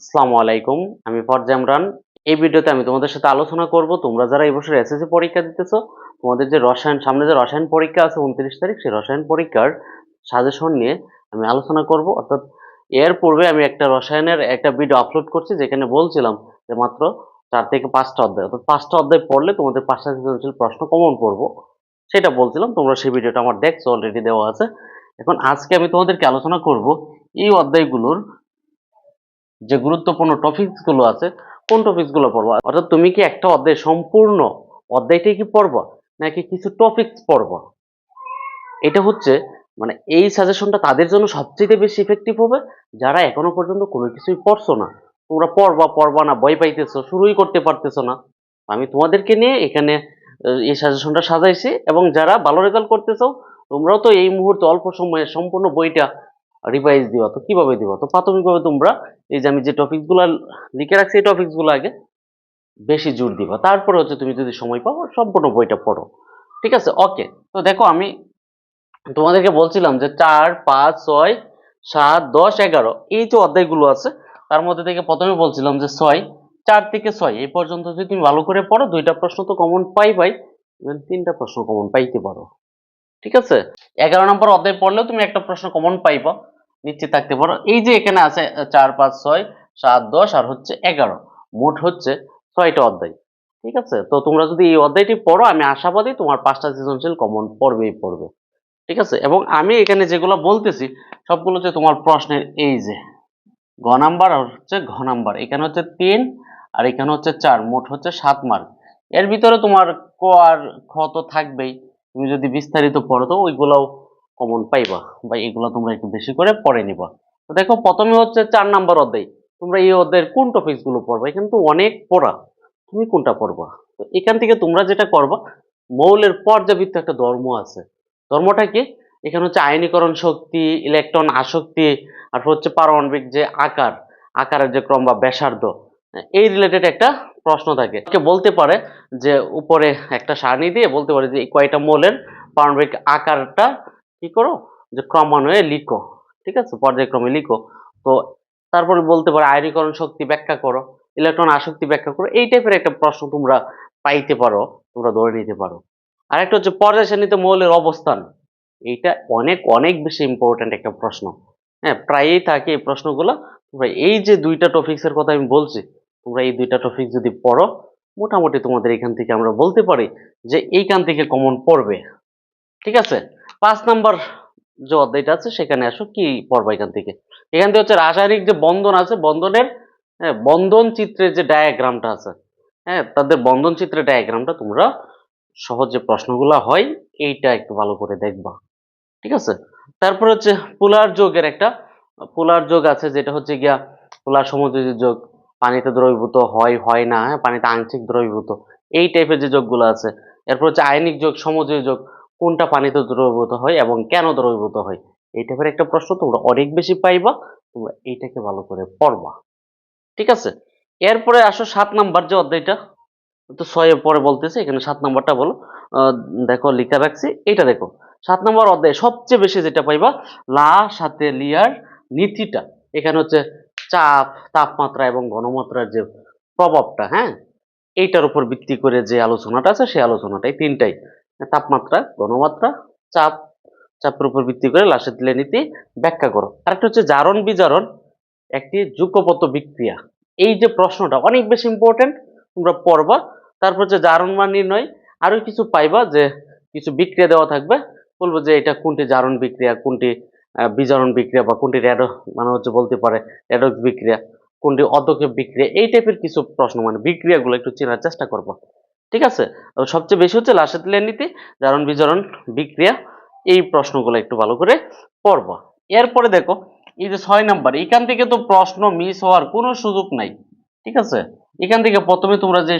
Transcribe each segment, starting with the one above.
আসসালামু আলাইকুম, আমি ফরজা ইমরান। এই ভিডিওতে আমি তোমাদের সাথে আলোচনা করব, তোমরা যারা এই বছর এসএসসি পরীক্ষা দিতেছো, তোমাদের যে রসায়ন, সামনে যে রসায়ন পরীক্ষা আছে উনত্রিশ তারিখ, সেই রসায়ন পরীক্ষার সাজেশন নিয়ে আমি আলোচনা করব। অর্থাৎ এর পূর্বে আমি একটা রসায়নের একটা ভিডিও আপলোড করছি, যেখানে বলছিলাম যে মাত্র চার থেকে পাঁচটা অধ্যায়। অর্থাৎ পাঁচটা অধ্যায় পড়লে তোমাদের পাঁচটা সৃজনশীল প্রশ্ন কমন পড়ব সেটা বলছিলাম, তোমরা সেই ভিডিওটা আমার দেখছ অলরেডি দেওয়া আছে। এখন আজকে আমি তোমাদেরকে আলোচনা করব এই অধ্যায়গুলোর যে গুরুত্বপূর্ণ টপিকসগুলো আছে, কোন টপিকসগুলো পড়বা? অর্থাৎ তুমি কি একটা অধ্যায় সম্পূর্ণ অধ্যায়টাই কি পড়বা, নাকি কিছু টপিকস পড়বা? এটা হচ্ছে মানে এই সাজেশনটা তাদের জন্য সবচেয়ে বেশি ইফেক্টিভ হবে, যারা এখনও পর্যন্ত কোনো কিছুই পড়ছো না। তোমরা পড়বা পড়বা না, ভয় পাইতেছো, শুরুই করতে পারতেছো না। আমি তোমাদেরকে নিয়ে এখানে এই সাজেশনটা সাজাইছি, এবং যারা ভালো রেজাল্ট করতেছো, তোমরাও তো এই মুহূর্তে অল্প সময়ে সম্পূর্ণ বইটা রিভাইজ দিবা। তো কীভাবে দিবা? তো প্রাথমিকভাবে তোমরা এই যে আমি যে টপিকসগুলো লিখে রাখছি, এই টপিকসগুলো আগে বেশি জোর দিবা। তারপরে হচ্ছে তুমি যদি সময় পাও, সম্পূর্ণ বইটা পড়ো। ঠিক আছে? ওকে তো দেখো, আমি তোমাদেরকে বলছিলাম যে চার, পাঁচ, ছয়, সাত, দশ, এগারো, এই যে অধ্যায়গুলো আছে, তার মধ্যে থেকে প্রথমে বলছিলাম যে ছয়, চার থেকে ছয়, এই পর্যন্ত যদি তুমি ভালো করে পড়ো, দুইটা প্রশ্ন তো কমন পাই পাই তিনটা প্রশ্ন কমন পাইতে পারো। ঠিক আছে? এগারো নম্বর অধ্যায় পড়লেও তুমি একটা প্রশ্ন কমন পাইবা। নিশ্চিত থাকতে পারো। এই যে এখানে আছে চার, পাঁচ, ছয়, সাত, দশ আর হচ্ছে এগারো। মোট হচ্ছে ছয়টা অধ্যায়। ঠিক আছে? তো তোমরা যদি এই অধ্যায়টি পড়ো, আমি আশাবাদী তোমার পাঁচটা সৃজনশীল কমন পড়বেই পড়বে। ঠিক আছে? এবং আমি এখানে যেগুলো বলতেছি, সবগুলো হচ্ছে তোমার প্রশ্নের এই যে গ নাম্বার আর হচ্ছে ঘ নাম্বার। এখানে হচ্ছে তিন আর এখানে হচ্ছে চার, মোট হচ্ছে সাত মার্ক এর ভিতরে তোমার ক আর খ তো থাকবেই। তুমি যদি বিস্তারিত পড়ো, তো ওইগুলাও কমন পাইবা বা এগুলো তোমরা একটু বেশি করে পড়ে নিবা। তো দেখো, প্রথমে হচ্ছে চার নাম্বার অধ্যায়। তোমরা এই অধ্যায়ের কোন টপিকসগুলো পড়বা? এখানে তো অনেক পড়া। তুমি কোনটা পড়বা? তো এখান থেকে তোমরা যেটা করবা, মৌলের পর্যাবৃত্ত একটা ধর্ম আছে। ধর্মটা কি? এখানে হচ্ছে আয়নীকরণ শক্তি, ইলেকট্রন আসক্তি, আর হচ্ছে পারমাণবিক যে আকার, আকারের যে ক্রম বা ব্যাসার্ধ এই রিলেটেড একটা প্রশ্ন থাকে। বলতে পারে যে উপরে একটা সারণী দিয়ে বলতে পারে যে কয়টা মৌলের পারমাণবিক আকারটা কি করো? যে ক্রমান্বয়ে লিখো, ঠিক আছে? পর্যায়ক্রমে লিখো। তো তারপরে বলতে পারো আয়নীকরণ শক্তি ব্যাখ্যা করো, ইলেকট্রন আসক্তি ব্যাখ্যা করো, এই টাইপের একটা প্রশ্ন তোমরা পাইতে পারো, তোমরা ধরে নিতে পারো। আর একটা হচ্ছে পর্যায় শ্রেণীতে মৌলের অবস্থান। এইটা অনেক অনেক বেশি ইম্পর্ট্যান্ট একটা প্রশ্ন। হ্যাঁ প্রায়ই থাকে এই প্রশ্নগুলো। তোমরা এই যে দুইটা টপিক্সের কথা আমি বলছি, তোমরা এই দুইটা টপিক যদি পড়ো, মোটামুটি তোমাদের এখান থেকে আমরা বলতে পারি যে এইখান থেকে কমন পড়বে। ঠিক আছে? পাঁচ নাম্বার যে অধ্যায়টা আছে সেখানে আসো কি পড়বা এখান থেকে? এখান থেকে হচ্ছে রাসায়নিক যে বন্ধন আছে বন্ধনের হ্যাঁ, বন্ধন চিত্রের যে ডায়াগ্রামটা আছে হ্যাঁ তাদের বন্ধন চিত্রের ডায়াগ্রামটা তোমরা সহজ যে প্রশ্নগুলো হয় এইটা একটু ভালো করে দেখবা। ঠিক আছে? তারপর হচ্ছে পোলার যোগের একটা পোলার যোগ আছে যেটা হচ্ছে গিয়া পোলার সমযোজী যোগ পানিতে দ্রবীভূত হয় হয় না হ্যাঁ পানিতে আংশিক দ্রবীভূত এই টাইপের যে যোগগুলো আছে। এরপর হচ্ছে আয়নিক যোগ সমযোজী যোগ কোনটা পানিতে দ্রবীভূত হয় এবং কেন দ্রবীভূত হয়? এই টাইপের একটা প্রশ্ন তোমরা অনেক বেশি পাইবা, তোমরা এইটাকে ভালো করে পড়বা। ঠিক আছে? এরপরে আসো সাত নাম্বার যে অধ্যায়টা। তো ছয়ের পরে বলতেছে, এখানে সাত নাম্বারটা বলো। দেখো, লিখা রাখছি। এটা দেখো, সাত নম্বর অধ্যায় সবচেয়ে বেশি যেটা পাইবা, লা সাথে লিয়ার নীতিটা। এখানে হচ্ছে চাপ, তাপমাত্রা এবং ঘনমাত্রার যে প্রভাবটা হ্যাঁ? এইটার উপর ভিত্তি করে যে আলোচনাটা আছে, সেই আলোচনাটাই তিনটাই। তাপমাত্রা, ঘনমাত্রা, চাপ, চাপের উপর ভিত্তি করে দিলে নীতি ব্যাখ্যা করো। আরেকটা হচ্ছে জারণ বিজারণ, একটি যুগপত বিক্রিয়া। এই যে প্রশ্নটা অনেক বেশি ইম্পর্টেন্ট তোমরা পড়বা। তারপর হচ্ছে জারণ মান নির্ণয়, আরও কিছু পাইবা যে কিছু বিক্রিয়া দেওয়া থাকবে। বলব যে এটা কোনটি জারণ বিক্রিয়া, কোনটি বিজারণ বিক্রিয়া বা কোনটি র্যাডো মানে হচ্ছে বলতে পারে র্যাডক্স বিক্রিয়া, কোনটি অদক্ষেপ বিক্রিয়া, এই টাইপের কিছু প্রশ্ন মানে বিক্রিয়াগুলো একটু চেনার চেষ্টা করব। ঠিক আছে? সবচেয়ে বেশি হচ্ছে লাসেতলের নীতি, জারণ বিজারণ বিক্রিয়া, এই প্রশ্নগুলো একটু ভালো করে পড়বা। এরপরে দেখো, এই যে ছয় নাম্বার, এখান থেকে তো প্রশ্ন মিস হওয়ার কোনো সুযোগ নাই, ঠিক আছে? এখান থেকে প্রথমে তোমরা যে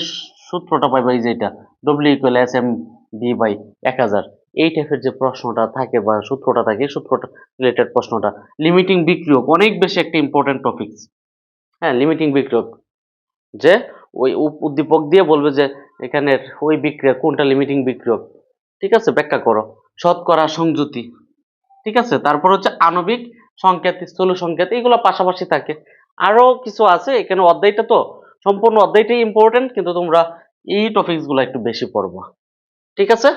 সূত্রটা পাইবা, এই যে এটা W equal S M B by এক হাজার, এই টাইপের যে প্রশ্নটা থাকে বা সূত্রটা থাকে সূত্রটা রিলেটেড প্রশ্নটা লিমিটিং বিক্রিয়ক, অনেক বেশি একটা ইম্পর্টেন্ট টপিক হ্যাঁ লিমিটিং বিক্রিয়ক, যে ওই উদ্দীপক দিয়ে বলবে যে এখানের ওই বিক্রিয়া, কোনটা লিমিটিং বিক্রিয়ক ঠিক আছে, ব্যাখ্যা করো। শতকরা সংযুতি। ঠিক আছে, তারপর হচ্ছে আণবিক সংকেত, স্থূল সংকেত, এগুলো পাশাপাশি থাকে। আরও কিছু আছে, এখানে অধ্যায়টা তো সম্পূর্ণ অধ্যায়টাই ইম্পর্টেন্ট কিন্তু তোমরা এই টপিকসগুলো একটু বেশি পড়বা। ঠিক আছে?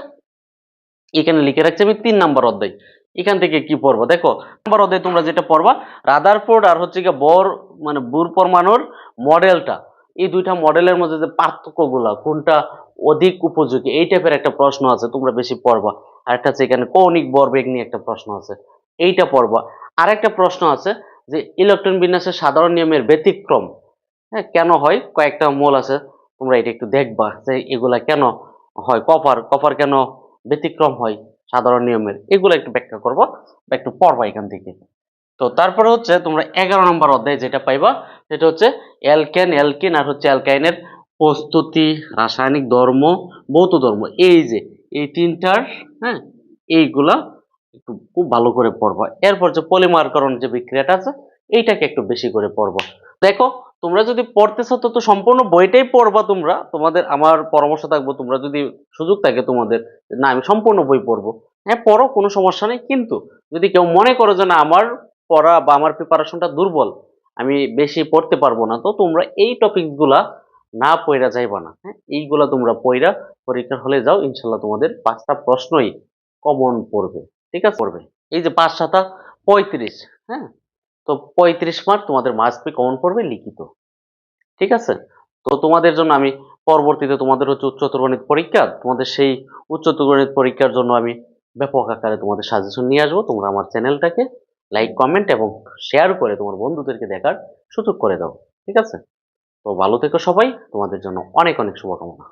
এখানে লিখে রাখছি আমি তিন নাম্বার অধ্যায়। এখান থেকে কি পড়ব? দেখো নাম্বার অধ্যায় তোমরা যেটা পড়বা রাদারফোর্ড আর হচ্ছে গিয়ে বর মানে বুর পরমাণুর মডেলটা এই দুইটা মডেলের মধ্যে যে পার্থক্যগুলা কোনটা অধিক উপযোগী, এই টাইপের একটা প্রশ্ন আছে, তোমরা বেশি পড়বা। আর একটা হচ্ছে এখানে কৌণিক ভরবেগ নিয়ে একটা প্রশ্ন আছে, এইটা পড়বা। আর একটা প্রশ্ন আছে যে ইলেকট্রন বিন্যাসের সাধারণ নিয়মের ব্যতিক্রম হ্যাঁ কেন হয়? কয়েকটা মোল আছে, তোমরা এটা একটু দেখবা যে এগুলা কেন হয়? কপার কপার কেন ব্যতিক্রম হয় সাধারণ নিয়মের? এগুলো একটু ব্যাখ্যা করব, বা একটু পড়বা এখান থেকে। তো তারপরে হচ্ছে তোমরা এগারো নম্বর অধ্যায় যেটা পাইবা, সেটা হচ্ছে অ্যালকেন, অ্যালকিন আর হচ্ছে অ্যালকাইনের প্রস্তুতি, রাসায়নিক ধর্ম, ভৌত ধর্ম। এই যে, এই তিনটার হ্যাঁ এইগুলা একটু খুব ভালো করে পড়বা। এরপর যে পলিমারকরণ যে বিক্রিয়াটা আছে, এইটাকে একটু বেশি করে পড়বা। দেখো, তোমরা যদি পড়তেছো তো তো সম্পূর্ণ বইটাই পড়বা তোমরা। তোমাদের আমার পরামর্শ থাকব, তোমরা যদি সুযোগ থাকে তোমাদের না, আমি সম্পূর্ণ বই পড়ব। হ্যাঁ পড়ো, কোনো সমস্যা নেই। কিন্তু যদি কেউ মনে করো যে, না, আমার পড়া বা আমার প্রিপারেশনটা দুর্বল, আমি বেশি পড়তে পারব না। তো তোমরা এই টপিকগুলা না পড়া যাইবা না হ্যাঁ? এইগুলা তোমরা পড়া পরীক্ষার হলে যাও, ইনশাল্লাহ তোমাদের পাঁচটা প্রশ্নই কমন পড়বে, ঠিক আছে? পড়বে। এই যে পাঁচ সাতা পঁয়ত্রিশ হ্যাঁ? তো পঁয়ত্রিশ মার্ক তোমাদের মাস্ট কমন পড়বে লিখিত, ঠিক আছে? তো তোমাদের জন্য আমি পরবর্তীতে তোমাদের হচ্ছে উচ্চতর গণিত পরীক্ষা, তোমাদের সেই উচ্চতর গণিত পরীক্ষার জন্য আমি ব্যাপক আকারে তোমাদের সাজেশন নিয়ে আসব। তোমরা আমার চ্যানেলটাকে লাইক কমেন্ট এবং শেয়ার করে তোমার বন্ধুদেরকে দেখার সুযোগ করে দাও। ঠিক আছে? তো ভালো থেকো সবাই। তোমাদের জন্য অনেক অনেক শুভকামনা।